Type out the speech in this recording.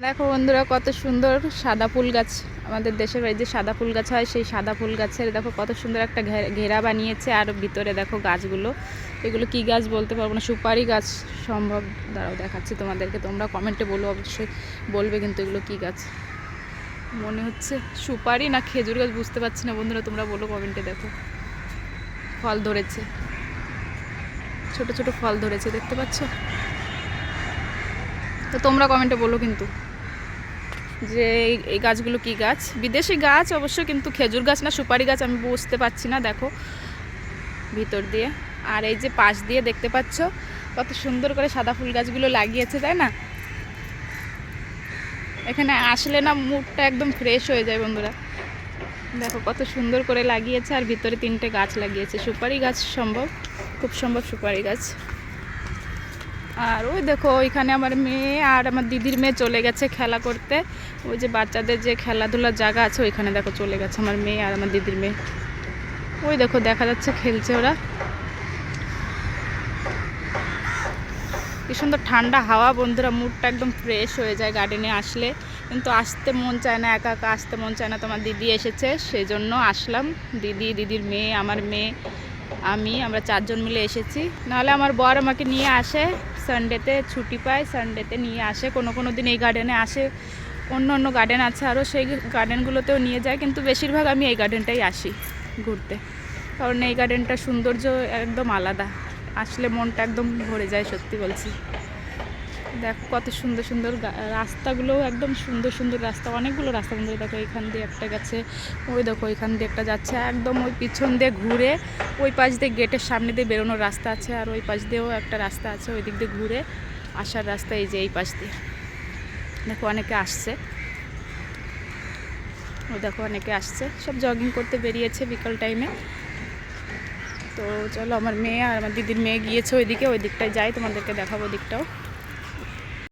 দেখো বন্ধুরা, কত সুন্দর সাদা ফুল গাছ। আমাদের দেশের বাড়ি যে সাদা ফুল গাছ হয়, সেই সাদা ফুল গাছের, দেখো কত সুন্দর একটা ঘেরা বানিয়েছে। আর ভিতরে দেখো গাছগুলো। এগুলো কি গাছ বলতে পারব না, সুপারি গাছ সম্ভব। দাঁড়াও দেখাচ্ছি তোমাদেরকে, তোমরা কমেন্টে বলো, অবশ্যই বলবে কিন্তু এগুলো কি গাছ। মনে হচ্ছে সুপারি না খেজুর গাছ, বুঝতে পারছি না বন্ধুরা, তোমরা বলো কমেন্টে দেখো। ফল ধরেছে। ছোট ছোট ফল ধরেছে, দেখতে পাচ্ছ? তো তোমরা কমেন্টে বলো কিন্তু। যে এই- গাছগুলো কি গাছ? বিদেশি গাছ অবশ্য, কিন্তু খেজুর গাছ না, সুপারি গাছ আমি বুঝতে পারছি না, দেখো ভিতর দিয়ে। আর এই যে পাশ দিয়ে দেখতে পাচ্ছ, কত সুন্দর করে সাদা ফুল গাছগুলো লাগিয়েছে, তাই না? এখানে আসলে না, মুডটা একদম ফ্রেশ হয়ে যায়, বন্ধুরা। দেখো কত সুন্দর করে লাগিয়েছে, আর ভিতরে তিনটে গাছ লাগিয়েছে। সুপারি গাছ সম্ভব, খুব সম্ভব সুপারি গাছ। আর ওই দেখো, ওইখানে আমার মেয়ে আর আমার দিদির মেয়ে চলে গেছে খেলা করতে। ওই যে বাচ্চাদের যে খেলাধুলার জায়গা আছে, ওইখানে দেখো চলে গেছে আমার মেয়ে আর আমার দিদির মেয়ে। ওই দেখো, দেখা যাচ্ছে, খেলছে ওরা। কি সুন্দর ঠান্ডা হাওয়া, বন্ধুরা, মুডটা একদম ফ্রেশ হয়ে যায় গার্ডেনে আসলে। কিন্তু আসতে মন চায় না, একা একা আসতে মন চায় না, তোমার দিদি এসেছে সেই জন্য আসলাম। দিদি, দিদির মেয়ে, আমার মেয়ে, আমি, আমরা চারজন মিলে এসেছি। নাহলে আমার বর আমাকে নিয়ে আসে। সানডেতে ছুটি পায়, সানডেতে নিয়ে আসে, কোনো কোনো দিন এই গার্ডেনে আসে, অন্য অন্য গার্ডেন আছে আরও, সেই গার্ডেনগুলোতেও নিয়ে যায়, কিন্তু বেশিরভাগ আমি এই গার্ডেনটাই আসি ঘুরতে। কারণ এই গার্ডেনটার সৌন্দর্য একদম আলাদা, আসলে মনটা একদম ভরে যায়, সত্যি বলছি। দেখো কত সুন্দর সুন্দর রাস্তাগুলোও একদম সুন্দর সুন্দর রাস্তা, অনেকগুলো রাস্তা বন্ধুরা দেখো এখান দিয়ে একটা গেছে, ওই দেখো ওইখান দিয়ে একটা যাচ্ছে। একদম ওই পিছন দিয়ে ঘুরে, ওই পাশ দিয়ে গেটের সামনে দিয়ে বেরোনোর রাস্তা আছে, আর ওই পাশ দিয়েও একটা রাস্তা আছে, ওই দিক দিয়ে ঘুরে আসার রাস্তা এই যে এই পাশ দিয়ে। দেখো অনেকে আসছে। ও দেখো অনেকে আসছে, সব জগিং করতে বেরিয়েছে বিকাল টাইমে তো চলো, আমার মেয়ে আর আমার দিদির মেয়ে গিয়েছে ওইদিকে, ওই দিকটায় যাই, তোমাদেরকে দেখাবো দিকটাও।